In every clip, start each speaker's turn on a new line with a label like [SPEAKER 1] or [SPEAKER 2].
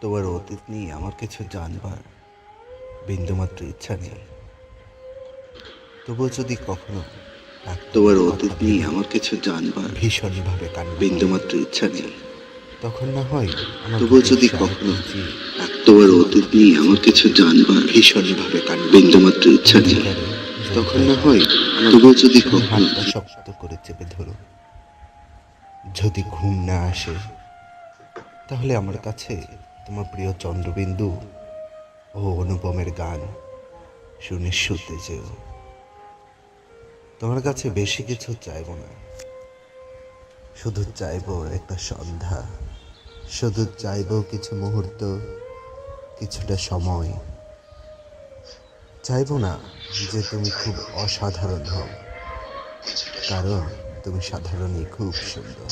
[SPEAKER 1] তোমার অতীত নিয়ে আমার কিছু জানবার বিন্দুমাত্র ইচ্ছা নেই। তবুও যদি কখনো
[SPEAKER 2] তোমার অতীত নিয়ে আমার কিছু জানবার
[SPEAKER 1] ভীষণভাবে কান
[SPEAKER 2] বিন্দুমাত্র ইচ্ছা নেই।
[SPEAKER 1] তখন না হয়
[SPEAKER 2] তবুও যদি কখনো তোমার অতীত নিয়ে আমার কিছু জানবার
[SPEAKER 1] ভীষণভাবে কান
[SPEAKER 2] বিন্দুমাত্র ইচ্ছা নেই। তখন না হয় তবুও যদি কখনো
[SPEAKER 1] শক্ত করে চেপে ধরো। যদি ঘুম না আসে তাহলে আমার কাছে তোমার প্রিয় চন্দ্রবিন্দু ও অনুপমের গান শুনে শুতে যেও। তোমার কাছে বেশি কিছু চাইব না। শুধু চাইব একটা সন্ধ্যা। শুধু চাইব কিছু মুহূর্ত, কিছুটা সময়। চাইব না যে তুমি খুব অসাধারণ হও, কারণ তুমি সাধারণই খুব সুন্দর।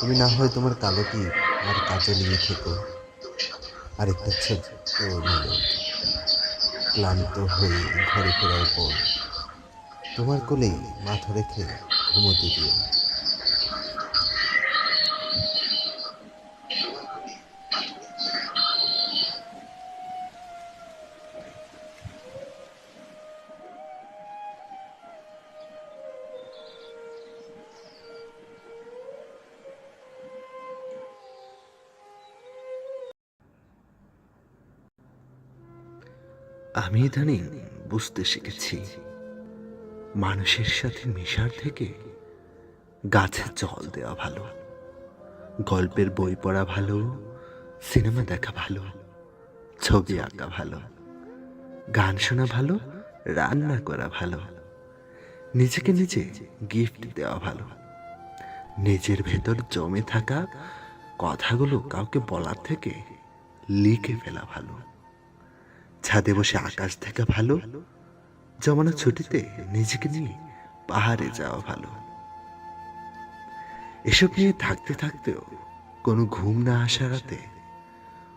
[SPEAKER 1] তুমি না হয় তোমার কালো টিপ আর কাজে নিয়ে থেকো। আর একটা ছোট্ট ক্লান্ত হয়ে ঘরে ফেরার পর তোমার কোলেই মাথা রেখে ঘুমোতে দিও।
[SPEAKER 3] আমি ইদানিং বুঝতে শিখেছি, মানুষের সাথে মেশার থেকে গাছে জল দেওয়া ভালো, গল্পের বই পড়া ভালো, সিনেমা দেখা ভালো, ছবি আঁকা ভালো, গান শোনা ভালো, রান্না করা ভালো, নিজেকে নিজে গিফট দেওয়া ভালো, নিজের ভেতর জমে থাকা কথাগুলো কাউকে বলার থেকে লিখে ফেলা ভালো। ছাদে বসে আকাশ দেখা ভালো। জমানো ছুটিতে নিজেকে নিয়ে পাহাড়ে যাওয়া ভালো। এসব নিয়ে থাকতে থাকতেও কোনো ঘুম না আসা রাতে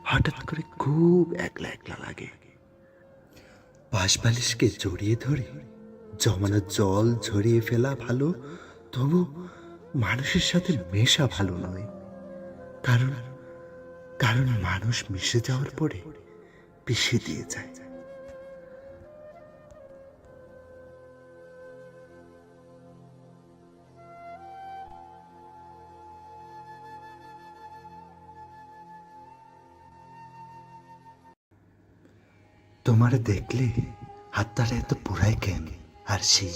[SPEAKER 3] হঠাৎ করে খুব একলা একলা লাগে। পাশ বালিশকে জড়িয়ে ধরে, জমানো জল ঝরিয়ে ফেলা ভালো, তবু মানুষের সাথে মেশা ভালো নয়। কারণ কারণ মানুষ মিশে যাওয়ার পরে পিষে দিয়ে যায়। তোমার দেখলে হাতটারে এত পুরাই কেন? আর সে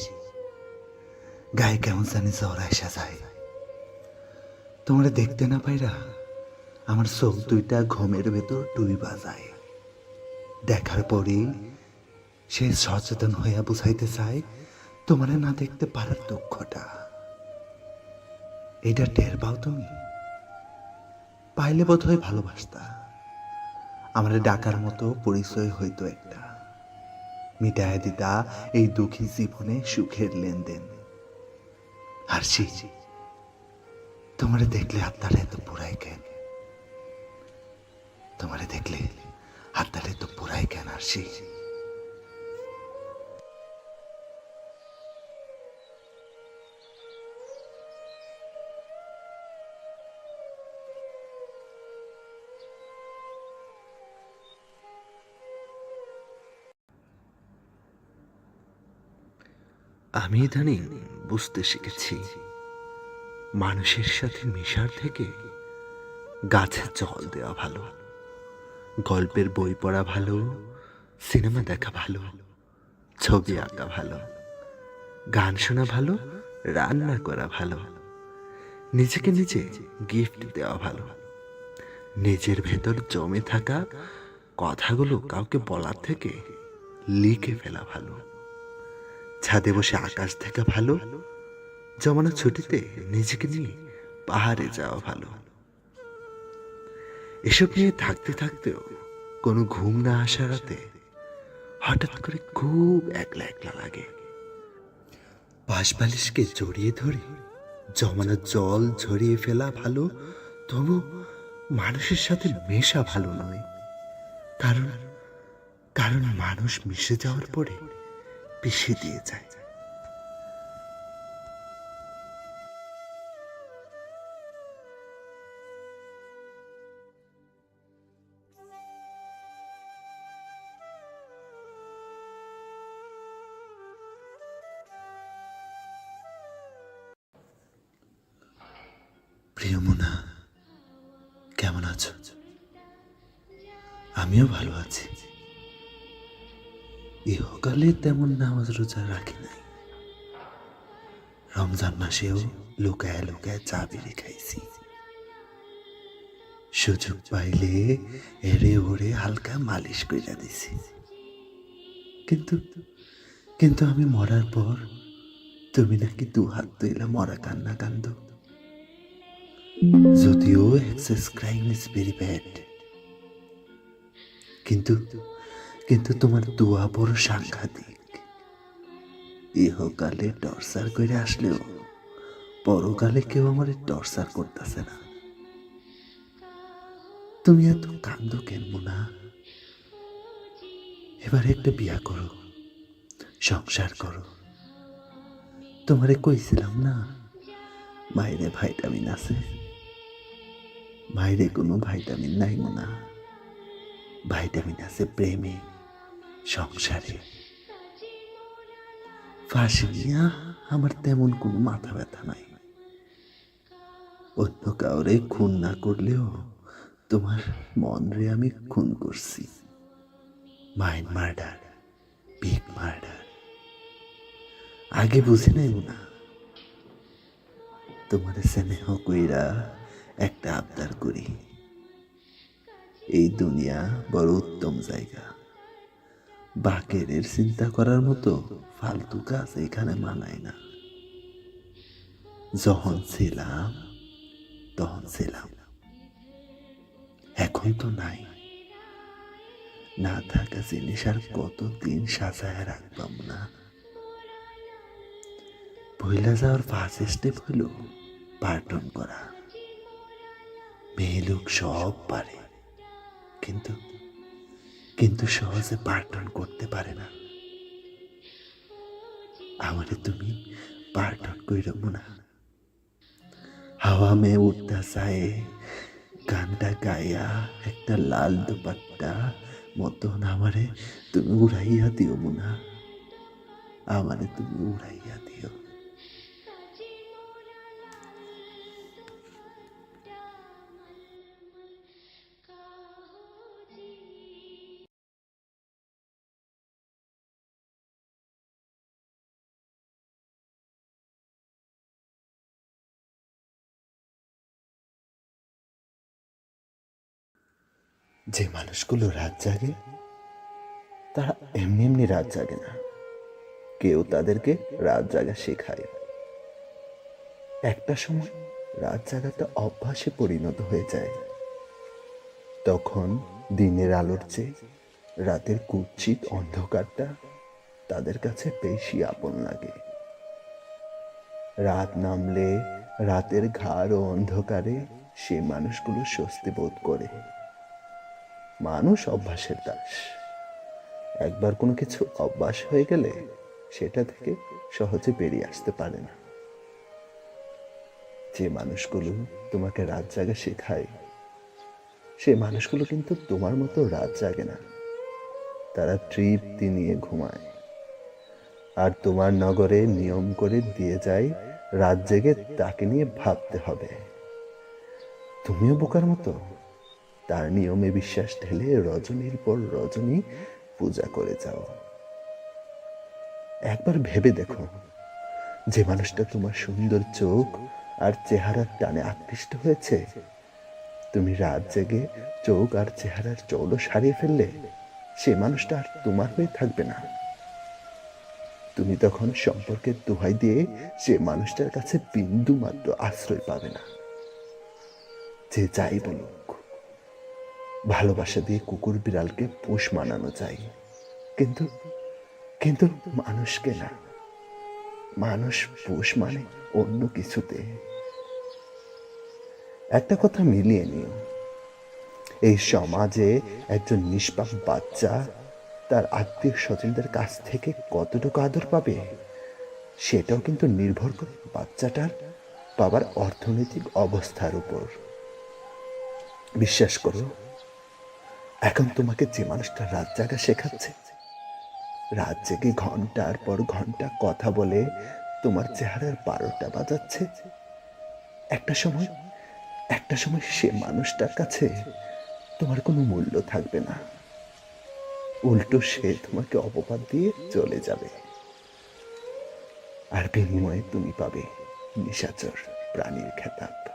[SPEAKER 3] গায়ে কেমন জানি জ্বর আসা যায়। তোমার দেখতে না পাইরা আমার চোখ দুইটা ঘুমের ভেতর ডুইবা যায়। দেখার পরে সে সচেতন হইয়া বুঝাইতে চায়, তোমারে না দেখতে পারার দুঃখটা। এটা টের পাও তুমি? পাইলে বোধ হয় ভালোবাসতা। আমার ডাকার মতো পরিচয় হইতো একটা। মিটায় দিতা এই দুঃখী জীবনে সুখের লেনদেন। আর সে তোমারে দেখলে আত্মারা এত পুরাই কেন? তোমারে দেখলে আত্মারা এত পুরাই কেন আর সে আমি ইদানিং বুঝতে শিখেছি, মানুষের সাথে মেশার থেকে গাছে জল দেওয়া ভালো। গল্পের বই পড়া ভালো, সিনেমা দেখা ভালো, ছবি আঁকা ভালো, গান শোনা ভালো, রান্না করা ভালো, নিজেকে নিজে গিফট দেওয়া ভালো, নিজের ভেতর জমে থাকা কথাগুলো কাউকে বলার থেকে লিখে ফেলা ভালো, ছাদে বসে আকাশ দেখা ভালো, জমানো ছুটিতে নিজেকে নিয়ে পাহাড়ে যাওয়া ভালো। এসব নিয়ে থাকতে থাকতেও কোনো ঘুম না আসা রাতে হঠাৎ করে খুব একলা একলা লাগে। পাশ বালিশকে জড়িয়ে ধরে, জমানো জল ঝরিয়ে ফেলা ভালো, তবু মানুষের সাথে মেশা ভালো নয়। কারণ কারণ মানুষ মিশে যাওয়ার পরে পিষে দিয়ে যায়। প্রিয় মোনা কেমন আছো? আমিও ভালো আছি। ইহকালে তেমন নামাজ রোজা রাখি নাই। রমজান মাসেও লুকায় লুকায় চা বিড়ি খাইছি। সুযোগ পাইলে এরে ওরে হালকা মালিশ কইরা দিছি। কিন্তু কিন্তু আমি মরার পর তুমি নাকি দু হাত তৈলা মরা কান্না কান্দ যদিও excess crime is very bad, কিন্তু কিন্তু তোমার দোয়া বড় সাংঘাতিক। ইহকালে টর্চার করে আসলেও পরকালে কেউ আমার টর্চার করতেছে না। তুমি এত কান্দ কেন না এবার একটা বিয়া করো, সংসার করো। তোমারে কইছিলাম না বাইরে ভাইটামিন আছে। বাইরে কোনো ভাইটামিন নাই মোনা। ভাইটামিন আছে প্রেমে, সংসারে। ফাঁসি নিয়া আমার তেমন কোনো মাথা ব্যথা নাই। অন্য কাউরে খুন না করলেও তোমার মন রে আমি খুন করছি। Mind murder big murder. আগে বুঝি নাই না তোমার স্নেহ কইরা একটা আবদার করি। এই দুনিয়া বড় উত্তম জায়গা। বাকেরের চিন্তা করার মতো ফালতু কাজ এখানে মানায় না। যখন ছিলাম, তখন ছিলাম। এখন তো নাই। না থাকা জিনিস আর কতদিন সাজায় রাখবাম না। ভইলা যাওয়ার ফার্স্ট স্টেপ হইল পার্টন করা। লোক সব পারে। কিন্তু কিন্তু সহজে পার্টন করতে পারে না। আমারে তুমি পার্টন কইরব না হাওয়া মে উঠতা চায় গানটা গায়া, একটা লাল দুপাট্টা মতন আমারে তুমি উড়াইয়া দিও মুনা। আমারে তুমি উড়াইয়া দিও। যে মানুষগুলো রাত জাগে, তারা এমনি এমনি রাত জাগে না। কেউ তাদেরকে রাত জাগা শেখায়। একটা সময় রাত জাগাটা অভ্যাসে পরিণত হয়ে যায়। তখন দিনের আলোর চেয়ে রাতের কুৎসিত অন্ধকারটা তাদের কাছে বেশি আপন লাগে। রাত নামলে রাতের ঘাড় ও অন্ধকারে সে মানুষগুলো স্বস্তি বোধ করে। মানুষ অভ্যাসের দাস। একবার কোনো কিছু অভ্যাস হয়ে গেলে সেটা থেকে সহজে বেরিয়ে আসতে পারে না। যে মানুষগুলো তোমাকে রাত জাগা শেখায়, সে মানুষগুলো কিন্তু তোমার মতো রাত জাগে না। তারা তৃপ্তি নিয়ে ঘুমায়। আর তোমার নগরে নিয়ম করে দিয়ে যায়, রাত জেগে তাকে নিয়ে ভাবতে হবে। তুমিও বোকার মতো তার নিয়মে বিশ্বাস ঢেলে রজনীর পর রজনী পূজা করে যাও। একবার ভেবে দেখো, যে মানুষটা তোমার সুন্দর চোখ আর চেহারার টানে আকৃষ্ট হয়েছে। তুমি রাত জেগে চোখ আর চেহারার চৌলো সারিয়ে ফেললে সে মানুষটা আর তোমার হয়ে থাকবে না। তুমি তখন সম্পর্কের দোহাই দিয়ে সে মানুষটার কাছে বিন্দু মাত্র আশ্রয় পাবে না। যে যাই বলুক ভালোবাসা দিয়ে কুকুর বিড়ালকে পোষ মানানো যায়। কিন্তু কিন্তু মানুষকে না। মানুষ পোষ মানে অন্য কিছুতে। একটা কথা মিলিয়ে নিও। এই সমাজে একজন নিষ্পাপ বাচ্চা তার আত্মীয় স্বজনদের কাছ থেকে কতটুকু আদর পাবে, সেটাও কিন্তু নির্ভর করে বাচ্চাটার বাবার অর্থনৈতিক অবস্থার উপর। বিশ্বাস করো এখন তোমাকে যে মানুষটা রাত জাগা শেখাচ্ছে, রাত জেগে ঘণ্টার পর ঘণ্টা কথা বলে তোমার চেহারার বারোটা বাজাচ্ছে। একটা সময় একটা সময় সে মানুষটার কাছে তোমার কোনো মূল্য থাকবে না। উল্টো সে তোমাকে অপবাদ দিয়ে চলে যাবে। আর বিনিময়ে তুমি পাবে নিশাচর প্রাণীর খেতাব।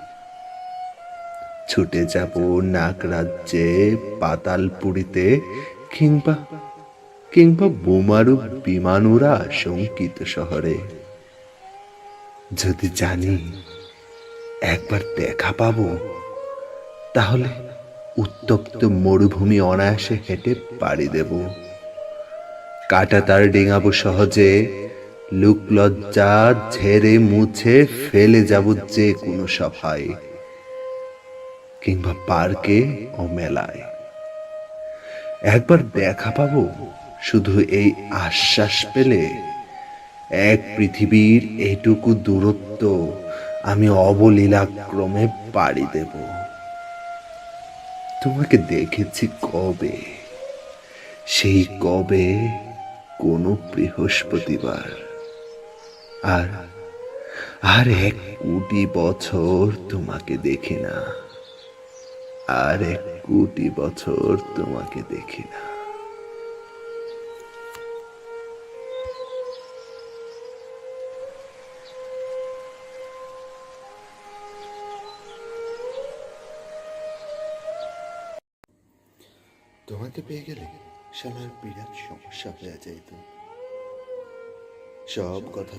[SPEAKER 3] ছুটে যাব নাক রাজ্যে পাতালপুরিতে কিংবা কিংবা বোমারু বিমানুরা শঙ্কিত শহরে। যদি জানি একবার দেখা পাব, তাহলে উত্তপ্ত মরুভূমি অনায়াসে হেঁটে পাড়ি দেব। কাটা তার ডিঙাবো সহজে লুক লজ্জা ঝেড়ে মুছে ফেলে যাব যে কোনো সভায়। কিংবা পার্কে ও মেলায়। একবার দেখা পাবো, শুধু এই আশ্বাস পেলে এক পৃথিবীর এইটুকু দূরত্ব আমি অবলীলাক্রমে পাড়ি দেব। তোমাকে দেখেছি কবে? সেই কবে কোনো বৃহস্পতিবার। আর আর এক কোটি বছর তোমাকে দেখি না। আর এক কোটি বছর তোমাকে দেখি না।
[SPEAKER 1] তোমাকে পেয়ে গেলে শালার বিরাট সমস্যা হয়ে যাইত সব কথা